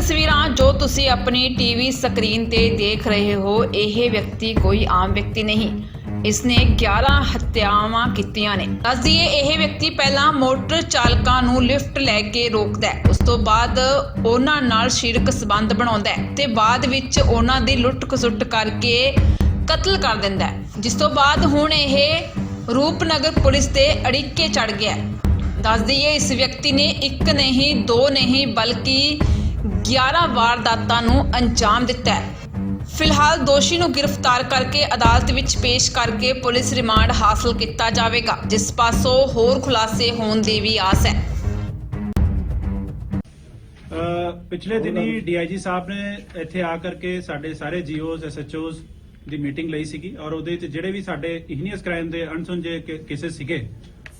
ਤਸਵੀਰਾਂ ਜੋ ਤੁਸੀਂ ਆਪਣੀ ਟੀਵੀ ਸਕਰੀਨ ਤੇ ਦੇਖ ਰਹੇ ਹੋ, ਇਹ ਵਿਅਕਤੀ ਕੋਈ ਆਮ ਵਿਅਕਤੀ ਨਹੀਂ। ਇਸਨੇ 11 ਹੱਤਿਆਵਾਂ ਕੀਤੀਆਂ ਨੇ। ਦੱਸ ਦਈਏ, ਇਹ ਵਿਅਕਤੀ ਪਹਿਲਾਂ ਮੋਟਰ ਚਾਲਕਾਂ ਨੂੰ ਲਿਫਟ ਲੈ ਕੇ ਰੋਕਦਾ ਹੈ। ਉਸ ਤੋਂ ਬਾਅਦ ਉਹਨਾਂ ਨਾਲ ਸਰੀਰਕ ਸੰਬੰਧ ਬਣਾਉਂਦਾ ਹੈ ਤੇ ਬਾਅਦ ਵਿੱਚ ਉਹਨਾਂ ਦੀ ਲੁੱਟ ਖਸੁੱਟ ਕਰਕੇ ਕਤਲ ਕਰ ਦਿੰਦਾ ਹੈ। ਜਿਸ ਤੋਂ ਬਾਅਦ ਹੁਣ ਇਹ ਰੂਪਨਗਰ ਪੁਲਿਸ ਤੇ ਅੜਿੱਕੇ ਚੜ ਗਿਆ ਦੱਸ ਦਈਏ, ਇਸ ਵਿਅਕਤੀ ਨੇ ਇੱਕ ਨਹੀਂ, ਦੋ ਨਹੀਂ, ਬਲਕਿ 11 ਵਾਰਦਾਤਾਂ ਨੂੰ ਅੰਜਾਮ ਦਿੱਤਾ ਹੈ। ਫਿਲਹਾਲ ਦੋਸ਼ੀ ਨੂੰ ਗ੍ਰਿਫਤਾਰ ਕਰਕੇ ਅਦਾਲਤ ਵਿੱਚ ਪੇਸ਼ ਕਰਕੇ ਪੁਲਿਸ ਰਿਮਾਂਡ ਹਾਸਲ ਕੀਤਾ ਜਾਵੇਗਾ, ਜਿਸ ਪਾਸੋਂ ਹੋਰ ਖੁਲਾਸੇ ਹੋਣ ਦੀ ਵੀ ਆਸ ਹੈ। ਪਿਛਲੇ ਦਿਨੀ ਡੀਆਈਜੀ ਸਾਹਿਬ ਨੇ ਇੱਥੇ ਆ ਕਰਕੇ ਸਾਡੇ ਸਾਰੇ ਜੀਓਜ਼, ਐਸਐਚਓਜ਼ ਦੀ ਮੀਟਿੰਗ ਲਈ ਸੀਗੀ ਔਰ ਉਹਦੇ ਵਿੱਚ ਜਿਹੜੇ ਵੀ ਸਾਡੇ ਇਗਨੀਅਸ ਕ੍ਰਾਈਮ ਦੇ ਅਣਸੁਲਝੇ ਕੇसेस ਸੀਗੇ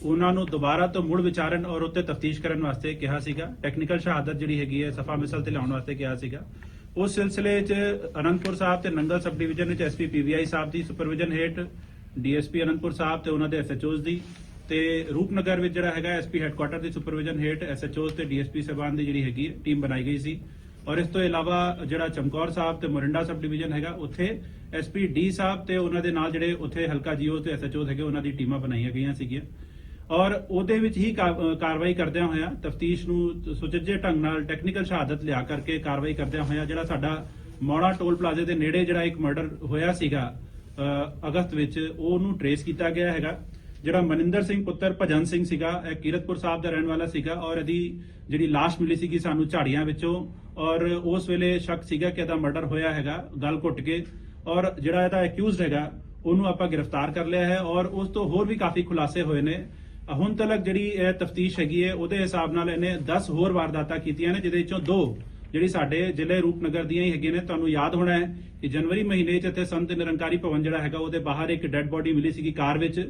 ਉਹਨਾਂ ਨੂੰ ਦੁਬਾਰਾ ਤੋਂ ਮੁੜ ਵਿਚਾਰਨ ਔਰ ਉੱਤੇ ਤਫਤੀਸ਼ ਕਰਨ ਵਾਸਤੇ ਕਿਹਾ ਸੀਗਾ। ਟੈਕਨੀਕਲ ਸ਼ਹਾਦਤ ਜਿਹੜੀ ਹੈਗੀ ਹੈ, ਸਫਾ ਮਿਸਲ ਤੇ ਲਿਆਉਣ ਵਾਸਤੇ ਕਿਹਾ ਸੀਗਾ। ਉਸ ਸਿਲਸਿਲੇ 'ਚ ਅਨੰਦਪੁਰ ਸਾਹਿਬ ਤੇ ਨੰਗਲ ਸਬ ਡਿਵੀਜ਼ਨ ਵਿੱਚ ਐਸਪੀ ਪੀਵੀਆਈ ਸਾਹਿਬ ਦੀ ਸੁਪਰਵਿਜ਼ਨ ਹੇਠ ਡੀਐਸਪੀ ਅਨੰਦਪੁਰ ਸਾਹਿਬ ਤੇ ਉਹਨਾਂ ਦੇ ਐਸਐਚਓਜ਼ ਦੀ ਤੇ ਰੂਪਨਗਰ ਵਿੱਚ ਜਿਹੜਾ ਹੈਗਾ ਐਸਪੀ ਹੈੱਡਕੁਆਟਰ ਦੀ ਸੁਪਰਵਿਜ਼ਨ ਹੇਠ ਐਸਐਚਓਜ਼ ਤੇ ਡੀਐਸਪੀ ਸਹਿਬਾਨ ਦੀ ਜਿਹੜੀ ਹੈਗੀ ਟੀਮ ਬਣਾਈ ਗਈ ਸੀ। ਔਰ ਇਸ ਤੋਂ ਇਲਾਵਾ ਜਿਹੜਾ ਚਮਕੌਰ ਸਾਹਿਬ ਤੇ ਮੋਰਿੰਡਾ ਸਬ ਡਿਵੀਜ਼ਨ ਹੈਗਾ, ਉੱਥੇ ਐਸਪੀ ਡੀ ਸਾਹਿਬ ਤੇ ਉਹਨਾਂ ਦੇ ਨਾਲ ਜਿਹੜੇ ਉੱਥੇ ਹਲਕਾ ਜੀਓ ਤੇ ਐਸਐਚਓਜ਼ ਹੈਗੇ, ਉਹਨਾਂ ਦੀ ਟੀਮਾਂ ਬਣਾਈਆਂ ਗਈਆਂ ਸੀਗੀਆਂ। ਔਰ ਉਹਦੇ ਵਿੱਚ ਹੀ ਕਾ- ਕਾਰਵਾਈ ਕਰਦਿਆਂ ਹੋਇਆ ਤਫਤੀਸ਼ ਨੂੰ ਸੁਚੱਜੇ ਢੰਗ ਨਾਲ ਟੈਕਨੀਕਲ ਸ਼ਹਾਦਤ ਲਿਆ ਕਰਕੇ ਕਾਰਵਾਈ ਕਰਦਿਆਂ ਹੋਇਆ ਜਿਹੜਾ ਸਾਡਾ ਮੌੜਾ ਟੋਲ ਪਲਾਜ਼ੇ ਦੇ ਨੇੜੇ ਜਿਹੜਾ ਇੱਕ ਮਰਡਰ ਹੋਇਆ ਸੀਗਾ ਅਗਸਤ ਵਿੱਚ ਉਹਨੂੰ ਟਰੇਸ ਕੀਤਾ ਗਿਆ ਹੈਗਾ, ਜਿਹੜਾ ਮਨਿੰਦਰ ਸਿੰਘ ਪੁੱਤਰ ਭਜਨ ਸਿੰਘ ਸੀਗਾ, ਇਹ ਕੀਰਤਪੁਰ ਸਾਹਿਬ ਦਾ ਰਹਿਣ ਵਾਲਾ ਸੀਗਾ ਔਰ ਇਹਦੀ ਜਿਹੜੀ ਲਾਸ਼ ਮਿਲੀ ਸੀਗੀ ਸਾਨੂੰ ਝਾੜੀਆਂ ਵਿੱਚੋਂ ਔਰ ਉਸ ਵੇਲੇ ਸ਼ੱਕ ਸੀਗਾ ਕਿ ਇਹਦਾ ਮਰਡਰ ਹੋਇਆ ਹੈਗਾ, ਗਲ ਘੁੱਟ ਕੇ ਔਰ ਜਿਹੜਾ ਇਹਦਾ ਅਕਿਊਜ਼ਡ ਹੈਗਾ, ਉਹਨੂੰ ਆਪਾਂ ਗ੍ਰਿਫਤਾਰ ਕਰ ਲਿਆ ਹੈ ਔਰ ਉਸ ਤੋਂ ਹੋਰ ਵੀ ਕਾਫੀ ਖੁਲਾਸੇ ਹੋਏ ਨੇ। ਹੁਣ ਤੱਕ ਜਿਹੜੀ ਇਹ ਤਫਤੀਸ਼ ਹੈਗੀ ਹੈ, ਉਹਦੇ ਹਿਸਾਬ ਨਾਲ ਇਹਨੇ 10 ਹੋਰ ਵਾਰਦਾਤਾਂ ਕੀਤੀਆਂ ਨੇ, ਜਿਹਦੇ ਵਿੱਚੋਂ ਦੋ ਜਿਹੜੀ ਸਾਡੇ ਜ਼ਿਲ੍ਹੇ ਰੂਪਨਗਰ ਦੀਆਂ ਹੀ ਹੈਗੀਆਂ ਨੇ, ਤੁਹਾਨੂੰ ਯਾਦ ਹੋਣਾ ਹੈ ਕਿ ਜਨਵਰੀ ਮਹੀਨੇ 'ਚ ਇੱਥੇ ਸੰਤ ਨਿਰੰਕਾਰੀ ਭਵਨ ਜਿਹੜਾ ਹੈਗਾ, ਉਹਦੇ ਬਾਹਰ ਇੱਕ ਡੈੱਡ ਬੋਡੀ ਮਿਲੀ ਸੀਗੀ ਕਾਰ ਵਿੱਚ,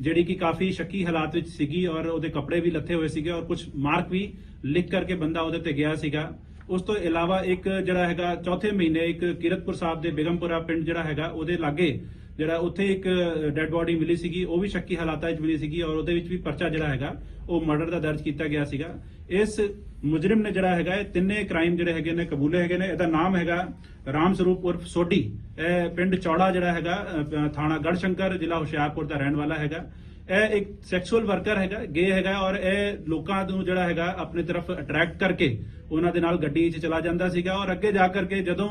ਜਿਹੜੀ ਕਿ ਕਾਫੀ ਸ਼ੱਕੀ ਹਾਲਾਤ ਵਿੱਚ ਸੀਗੀ ਔਰ ਉਹਦੇ ਕੱਪੜੇ ਵੀ ਲੱਥੇ ਹੋਏ ਸੀਗੇ ਔਰ ਕੁਝ ਮਾਰਕ ਵੀ ਲਿਖ ਕਰਕੇ ਬੰਦਾ ਉਹਦੇ ਤੇ ਗਿਆ ਸੀਗਾ। ਉਸ ਤੋਂ ਇਲਾਵਾ ਇੱਕ ਜਿਹੜਾ ਹੈਗਾ, ਚੌਥੇ ਮਹੀਨੇ ਇੱਕ ਕੀਰਤਪੁਰ ਸਾਹਿਬ ਦੇ ਬੇਗਮਪੁਰਾ ਪਿੰਡ ਜਿਹੜਾ ਹੈਗਾ, ਉਹਦੇ ਲਾਗੇ ਜਿਹੜਾ ਉੱਥੇ ਇੱਕ ਡੈੱਡ ਬੋਡੀ ਮਿਲੀ ਸੀਗੀ, ਉਹ ਵੀ ਸ਼ੱਕੀ ਹਾਲਾਤਾਂ ਵਿੱਚ ਮਿਲੀ ਸੀਗੀ ਔਰ ਉਹਦੇ ਵਿੱਚ ਵੀ ਪਰਚਾ ਜਿਹੜਾ ਹੈਗਾ, ਉਹ ਮਰਡਰ ਦਾ ਦਰਜ ਕੀਤਾ ਗਿਆ ਸੀਗਾ। ਇਸ ਮੁਜਰਮ ਨੇ ਜਿਹੜਾ ਹੈਗਾ, ਇਹ ਤਿੰਨੇ ਕ੍ਰਾਈਮ ਜਿਹੜੇ ਹੈਗੇ ਨੇ, ਕਬੂਲੇ ਹੈਗੇ ਨੇ। ਇਹਦਾ ਨਾਮ ਹੈਗਾ ਰਾਮ ਸਰੂਪ ਉਰਫ ਸੋਢੀ। ਇਹ ਪਿੰਡ ਚੌੜਾ ਜਿਹੜਾ ਹੈਗਾ ਥਾਣਾ ਗੜਸ਼ੰਕਰ, ਜ਼ਿਲ੍ਹਾ ਹੁਸ਼ਿਆਰਪੁਰ ਦਾ ਰਹਿਣ ਵਾਲਾ ਹੈਗਾ। ਇਹ ਇੱਕ ਸੈਕਸੁਅਲ ਵਰਕਰ ਹੈਗਾ ਗੇ ਹੈਗਾ ਔਰ ਇਹ ਲੋਕਾਂ ਨੂੰ ਜਿਹੜਾ ਹੈਗਾ ਆਪਣੇ ਤਰਫ ਅਟਰੈਕਟ ਕਰਕੇ ਉਹਨਾਂ ਦੇ ਨਾਲ ਗੱਡੀ 'ਚ ਚਲਾ ਜਾਂਦਾ ਸੀਗਾ ਔਰ ਅੱਗੇ ਜਾ ਕਰਕੇ ਜਦੋਂ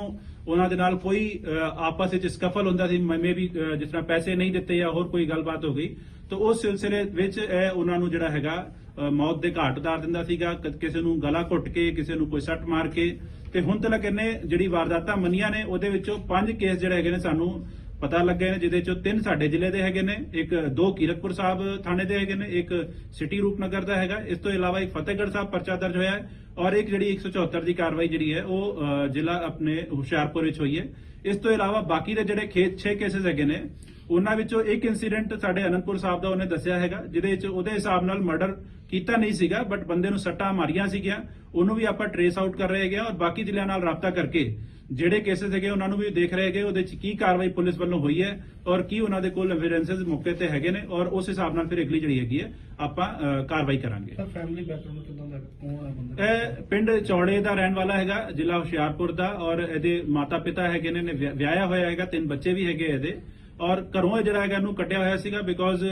ਉਹਨਾਂ ਦੇ ਨਾਲ ਕੋਈ ਆਪਸ ਵਿੱਚ ਸਕਫਲ ਹੁੰਦਾ ਸੀ, ਮੈਂ ਵੀ ਜਿਸ ਤਰ੍ਹਾਂ ਪੈਸੇ ਨਹੀਂ ਦਿੱਤੇ ਜਾਂ ਹੋਰ ਕੋਈ ਗੱਲਬਾਤ ਹੋ ਗਈ, ਤਾਂ ਉਸ ਸਿਲਸਿਲੇ ਵਿੱਚ ਇਹ ਉਹਨਾਂ ਨੂੰ ਜਿਹੜਾ ਹੈਗਾ ਮੌਤ ਦੇ ਘਾਟ ਉਤਾਰ ਦਿੰਦਾ ਸੀਗਾ ਕਿਸੇ ਨੂੰ ਗਲਾ ਘੁੱਟ ਕੇ, ਕਿਸੇ ਨੂੰ ਕੋਈ ਸੱਟ ਮਾਰ ਕੇ, ਤੇ ਹੁਣ ਤੱਕ ਇਹਨੇ ਜਿਹੜੀ ਵਾਰਦਾਤਾਂ ਮੰਨੀਆਂ ਨੇ, ਉਹਦੇ ਵਿੱਚੋਂ ਪੰਜ ਕੇਸ ਜਿਹੜੇ ਹੈਗੇ ਨੇ ਸਾਨੂੰ ਪਤਾ ਲੱਗੇ ਨੇ ਜਿਹਦੇ ਚੋਂ ਤਿੰਨ ਸਾਡੇ ਜ਼ਿਲ੍ਹੇ ਦੇ ਹੈਗੇ ਨੇ, ਇੱਕ ਦੋ ਕੀਰਤਪੁਰ ਸਾਹਿਬ ਥਾਣੇ ਦੇ ਹੈਗੇ ਨੇ, ਇੱਕ ਸਿਟੀ ਰੂਪਨਗਰ ਦਾ ਹੈਗਾ। ਇਸ ਤੋਂ ਇਲਾਵਾ ਇੱਕ ਫਤਿਹਗੜ੍ਹ ਸਾਹਿਬ ਪਰਚਾ ਦਰਜ ਹੋਇਆ ਹੈ। ਔਰ ਇੱਕ ਜਿਹੜੀ 174 ਦੀ ਕਾਰਵਾਈ ਜਿਹੜੀ ਹੈ ਉਹ ਜ਼ਿਲ੍ਹਾ ਆਪਣੇ ਹੁਸ਼ਿਆਰਪੁਰ ਵਿੱਚ ਹੋਈ ਹੈ। ਇਸ ਤੋਂ ਇਲਾਵਾ ਬਾਕੀ ਦੇ ਜਿਹੜੇ ਖੇਤ 6 ਕੇਸਿਸ ਹੈਗੇ ਨੇ ਉਹਨਾਂ ਵਿੱਚੋਂ ਇੱਕ ਇਨਸੀਡੈਂਟ ਸਾਡੇ ਅਨੰਦਪੁਰ ਸਾਹਿਬ ਦਾ ਉਹਨੇ ਦੱਸਿਆ ਹੈਗਾ ਜਿਹਦੇ ਵਿੱਚ ਉਹਦੇ ਹਿਸਾਬ ਨਾਲ ਮਰਡਰ ਕੀਤਾ ਨਹੀਂ ਸੀਗਾ ਬਟ ਬੰਦੇ ਨੂੰ ਸੱਟਾਂ ਮਾਰੀਆਂ ਸੀਗੀਆਂ ਉਹਨੂੰ ਵੀ ਆਪਾਂ ਟਰੇਸ ਆਊਟ ਕਰ ਰਹੇ ਹੈਗੇ ਔਰ ਬਾਕੀ ਜ਼ਿਲ੍ਹਿਆਂ ਨਾਲ ਰਾਬਤਾ ਕਰਕੇ ਜਿਹੜੇ ਕੇਸਿਸ ਹੈਗੇ ਉਹਨਾਂ ਨੂੰ ਵੀ ਦੇਖ ਰਹੇ ਹੈਗੇ ਉਹਦੇ ਵਿੱਚ ਕੀ ਕਾਰਵਾਈ ਪੁਲਿਸ ਵੱਲੋਂ ਹੋਈ ਹੈ ਔਰ ਕੀ ਉਹਨਾਂ ਦੇ ਕੋਲ ਐਵੀਡੈਂਸਸ ਮੌਕੇ ਤੇ ਹੈਗੇ ਨੇ ਔਰ ਉਸ ਹਿਸਾਬ ਨਾਲ ਫਿਰ ਅਗਲੀ ਜਿਹੜੀ ਹੈਗੀ ਹੈ ਆਪਾਂ ਕਾਰਵਾਈ ਕਰਾਂਗੇ। ਸਰ ਫੈਮਿਲੀ ਬੈਕਗ੍ਰਾਉਂਡ ਕਿਦਾਂ ਦਾ ਕੌਣ ਹੈ ਬੰਦਾ? ਇਹ ਪਿੰਡ ਚੌੜੇ ਦਾ ਰਹਿਣ ਵਾਲਾ ਹੈਗਾ, ਜ਼ਿਲ੍ਹਾ ਹੁਸ਼ਿਆਰਪੁਰ ਦਾ ਔਰ ਇਹਦੇ ਮਾਤਾ ਪਿਤਾ ਹੈਗੇ ਨੇ ਨੇ ਵਿਆਹ- ਵਿਆਹਿਆ ਹੋਇਆ ਹੈਗਾ, ਤਿੰਨ ਬੱਚੇ ਵੀ ਹੈਗੇ ਇਹਦੇ ਔਰ ਘਰੋਂ ਇਹ ਜਿਹੜਾ ਹੈਗਾ ਇਹਨੂੰ ਕੱਢਿਆ ਹੋਇਆ ਸੀਗਾ ਬਿਕੋਜ਼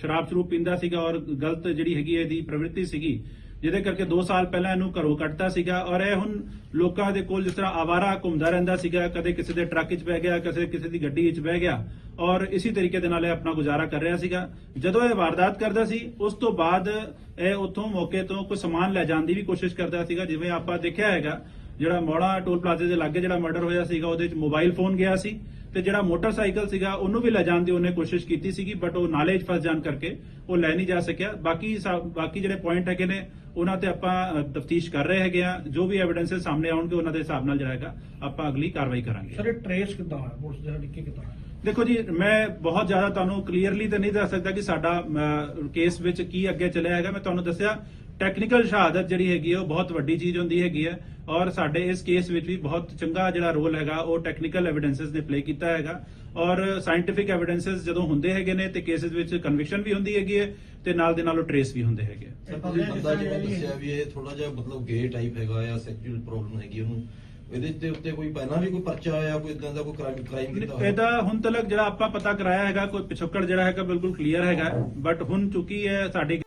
ਸ਼ਰਾਬ ਸ਼ਰੂਬ ਪੀਂਦਾ ਸੀਗਾ ਔਰ ਗਲਤ ਜਿਹੜੀ ਹੈਗੀ ਇਹਦੀ ਪ੍ਰਵਿਰਤੀ ਸੀਗੀ। ਜਿਹਦੇ ਕਰਕੇ 2 ਸਾਲ ਪਹਿਲਾਂ ਇਹਨੂੰ ਘਰੋਂ ਕੱਢਤਾ ਸੀਗਾ ਔਰ ਇਹ ਹੁਣ ਲੋਕਾਂ ਦੇ ਕੋਲ ਜਿਸ ਤਰ੍ਹਾਂ ਆਵਾਰਾ ਘੁੰਮਦਾ ਰਹਿੰਦਾ ਸੀਗਾ, ਕਦੇ ਕਿਸੇ ਦੇ ਟਰੱਕ 'ਚ ਬਹਿ ਗਿਆ, ਕਦੇ ਕਿਸੇ ਦੀ ਗੱਡੀ 'ਚ ਬਹਿ ਗਿਆ ਔਰ ਇਸੇ ਤਰੀਕੇ ਦੇ ਨਾਲ ਇਹ ਆਪਣਾ ਗੁਜ਼ਾਰਾ ਕਰ ਰਿਹਾ ਸੀਗਾ। ਜਦੋਂ ਇਹ ਵਾਰਦਾਤ ਕਰਦਾ ਸੀ, ਉਸ ਤੋਂ ਬਾਅਦ ਇਹ ਉੱਥੋਂ ਮੌਕੇ ਤੋਂ ਕੋਈ ਸਮਾਨ ਲੈ ਜਾਣ ਦੀ ਵੀ ਕੋਸ਼ਿਸ਼ ਕਰਦਾ ਸੀਗਾ, ਜਿਵੇਂ ਆਪਾਂ ਦੇਖਿਆ ਹੈਗਾ, ਜਿਹੜਾ ਮੋੜਾ ਟੋਲ ਪਲਾਜ਼ੇ ਦੇ ਲਾਗੇ ਜਿਹੜਾ ਮਰਡਰ ਹੋਇਆ ਸੀਗਾ, ਉਹਦੇ ਵਿੱਚ ਮੋਬਾਈਲ ਫੋਨ ਗਿਆ ਸੀ। ਤੇ ਜਿਹੜਾ ਮੋਟਰਸਾਈਕਲ ਸੀਗਾ ਉਹਨੂੰ ਵੀ ਲੈ ਜਾਣ ਦੀ ਉਹਨੇ ਕੋਸ਼ਿਸ਼ ਕੀਤੀ ਸੀਗੀ ਬਟ ਉਹ ਨਾਲੇ 'ਚ ਫਸ ਜਾਣ ਕਰਕੇ ਉਹ ਲੈ ਨਹੀਂ ਜਾ ਸਕਿਆ। ਬਾਕੀ ਬਾਕੀ ਜਿਹੜੇ ਪੁਆਇੰਟ ਹੈਗੇ ਨੇ ਉਹਨਾਂ ਤੇ ਆਪਾਂ ਤਫਤੀਸ਼ ਕਰ ਰਹੇ ਹੈਗੇ ਆ। ਜੋ ਵੀ ਐਵੀਡੈਂਸਸ ਸਾਹਮਣੇ ਆਉਣਗੇ ਉਹਨਾਂ ਦੇ ਹਿਸਾਬ ਨਾਲ ਜਿਹੜਾ ਹੈਗਾ ਆਪਾਂ ਅਗਲੀ ਕਾਰਵਾਈ ਕਰਾਂਗੇ। ਸਰ ਟਰੇਸ ਕਿਦਾਂ ਹੋਇਆ? ਪੁਲਿਸ ਦੇ ਹੱਡੀ ਕਿਦਾਂ ਦੇਖੋ ਜੀ ਮੈਂ ਬਹੁਤ ਜ਼ਿਆਦਾ ਤੁਹਾਨੂੰ ਕਲੀਅਰਲੀ ਤਾਂ ਨਹੀਂ ਦੱਸ ਸਕਦਾ ਕਿ ਸਾਡਾ ਕੇਸ ਵਿੱਚ ਕੀ ਅੱਗੇ ਚੱਲਿਆ ਹੈਗਾ। ਮੈਂ ਤੁਹਾਨੂੰ ਦੱਸਿਆ ਟੈਕਨੀਕਲ ਸ਼ਹਾਦਤ ਜਿਹੜੀ ਹੈਗੀ ਉਹ ਬਹੁਤ ਵੱਡੀ ਚੀਜ਼ ਹੁੰਦੀ ਹੈਗੀ ਹੈ ਔਰ ਸਾਡੇ ਇਸ ਕੇਸ ਵਿੱਚ ਵੀ ਬਹੁਤ ਚੰਗਾ ਜਿਹੜਾ ਰੋਲ ਹੈਗਾ ਉਹ ਟੈਕਨੀਕਲ ਐਵੀਡੈਂਸਸ ਨੇ ਪਲੇ ਕੀਤਾ ਹੈਗਾ ਔਰ ਸਾਇੰਟੀਫਿਕ ਐਵੀਡੈਂਸਸ ਜਦੋਂ ਹੁੰਦੇ ਹੈਗੇ ਨੇ ਤੇ ਕੇਸਿਸ ਵਿੱਚ ਕਨਵਿਕਸ਼ਨ ਵੀ ਹੁੰਦੀ ਹੈਗੀ ਹੈ ਤੇ ਨਾਲ ਦੇ ਨਾਲ ਉਹ ਟ੍ਰੇਸ ਵੀ ਹੁੰਦੇ ਹੈਗੇ ਆ। ਸਰ ਤੁਸੀਂ ਬੰਦਾ ਜਿਵੇਂ ਦੱਸਿਆ ਵੀ ਇਹ ਥੋੜਾ ਜਿਹਾ ਮਤਲਬ ਗੇ ਟਾਈਪ ਹੈਗਾ ਜਾਂ ਸੈਕਸ਼ੂਅਲ ਪ੍ਰੋਬਲਮ ਹੈਗੀ ਉਹਨੂੰ ਇਹਦੇ ਤੇ ਉੱਤੇ ਕੋਈ ਪਹਿਲਾਂ ਵੀ ਕੋਈ ਪਰਚਾ ਆਇਆ ਕੋਈ ਇਦਾਂ ਦਾ ਕੋਈ ਕ੍ਰਾਈਮ ਕ੍ਰਾਈਮ ਕੀਤਾ? ਇਹਦਾ ਹੁਣ ਤੱਕ ਜਿਹੜਾ ਆਪਾਂ ਪਤਾ ਕਰਾਇਆ ਹੈਗਾ ਕੋਈ ਪਿਛੋਕੜ ਜਿਹੜਾ ਹੈਗਾ ਬਿਲਕੁਲ ਕਲੀਅਰ ਹੈਗਾ ਬਟ ਹੁਣ ਚੁੱਕੀ ਹੈ ਸਾਡੀ